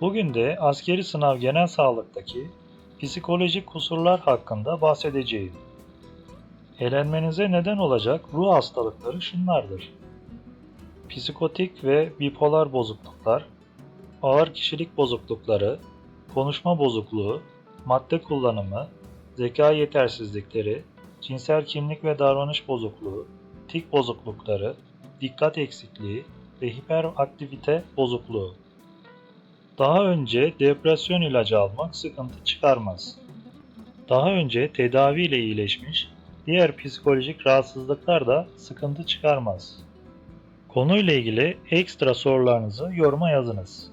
Bugün de askeri sınav genel sağlıktaki psikolojik kusurlar hakkında bahsedeceğim. Elenmenize neden olacak ruh hastalıkları şunlardır. Psikotik ve bipolar bozukluklar, ağır kişilik bozuklukları, konuşma bozukluğu, madde kullanımı, zeka yetersizlikleri, cinsel kimlik ve davranış bozukluğu, tik bozuklukları, dikkat eksikliği ve hiperaktivite bozukluğu. Daha önce depresyon ilacı almak sıkıntı çıkarmaz. Daha önce tedavi ile iyileşmiş diğer psikolojik rahatsızlıklar da sıkıntı çıkarmaz. Konuyla ilgili ekstra sorularınızı yoruma yazınız.